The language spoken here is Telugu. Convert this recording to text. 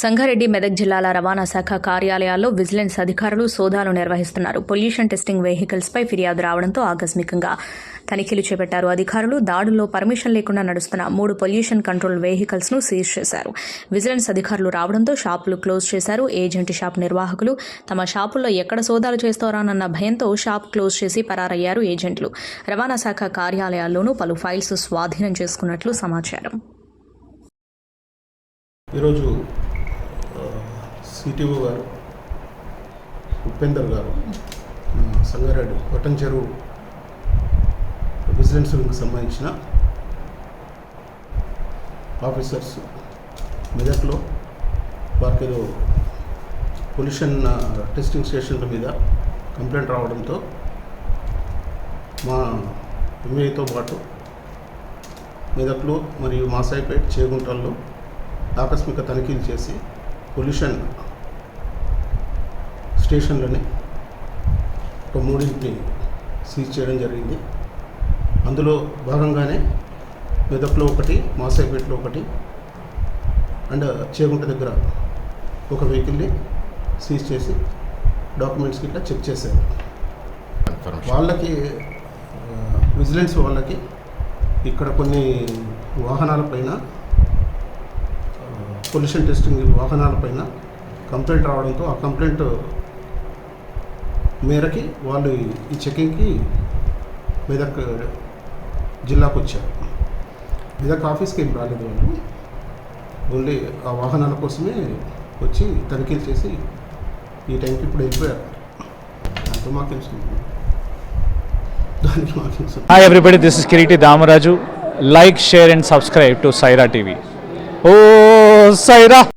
సంగారెడ్డి మెదక్ జిల్లాల రవాణా శాఖ కార్యాలయాల్లో విజిలెన్స్ అధికారులు సోదాలు నిర్వహిస్తున్నారు. పొల్యూషన్ టెస్టింగ్ వెహికల్స్పై ఫిర్యాదు రావడంతో ఆకస్మికంగా తనిఖీలు చేపట్టారు. అధికారులు దాడుల్లో పర్మిషన్ లేకుండా నడుస్తున్న మూడు పొల్యూషన్ కంట్రోల్ వెహికల్స్ను సీజ్ చేశారు. విజిలెన్స్ అధికారులు రావడంతో షాపులు క్లోజ్ చేశారు. ఏజెంట్ షాప్ నిర్వాహకులు తమ షాపుల్లో ఎక్కడ సోదాలు చేస్తారానన్న భయంతో షాప్ క్లోజ్ చేసి పరారయ్యారు ఏజెంట్లు. రవాణా శాఖ కార్యాలయాల్లోనూ పలు ఫైల్స్ స్వాధీనం చేసుకున్నట్లు సమాచారం. ఈరోజు సిటిఓ గారు ఉపేందర్ గారు సంగారెడ్డి కొట్టం చెరువు విజిలెన్స్కి సంబంధించిన ఆఫీసర్స్ మెదక్లో వారికి ఏదో పొల్యూషన్ టెస్టింగ్ స్టేషన్ల మీద కంప్లైంట్ రావడంతో మా ఎంఏతో పాటు మెదక్లో మరియు మాసాయిపేట్ చేగుంటల్లో ఆకస్మిక తనిఖీలు చేసి పొల్యూషన్ స్టేషన్లని ఒక మూడింటిని సీజ్ చేయడం జరిగింది. అందులో భాగంగానే మెదక్లో ఒకటి మాసాయిపేటలో ఒకటి అండ్ చేగుంట దగ్గర ఒక వెహికల్ని సీజ్ చేసి డాక్యుమెంట్స్కి ఇట్లా చెక్ చేశారు. వాళ్ళకి విజిలెన్స్ వాళ్ళకి ఇక్కడ కొన్ని వాహనాలపైన పొల్యూషన్ టెస్టింగ్ వాహనాలపైన కంప్లైంట్ రావడంతో ఆ కంప్లైంట్ మేరకి వాళ్ళు ఈ చెకింగ్కి మెదక్ జిల్లాకు వచ్చారు. మెదక్ ఆఫీస్కి ఏం రాలేదు వాళ్ళు. ఓన్లీ ఆ వాహనాల కోసమే వచ్చి తనిఖీలు చేసి ఈ టైంకి ఇప్పుడు వెళ్ళిపోయారు. దాంతో మాకు తెలుసు దానికి మాకు తెలుసు Hi everybody, this is Kiriti Damaraju. Like, share and. Los Zaira.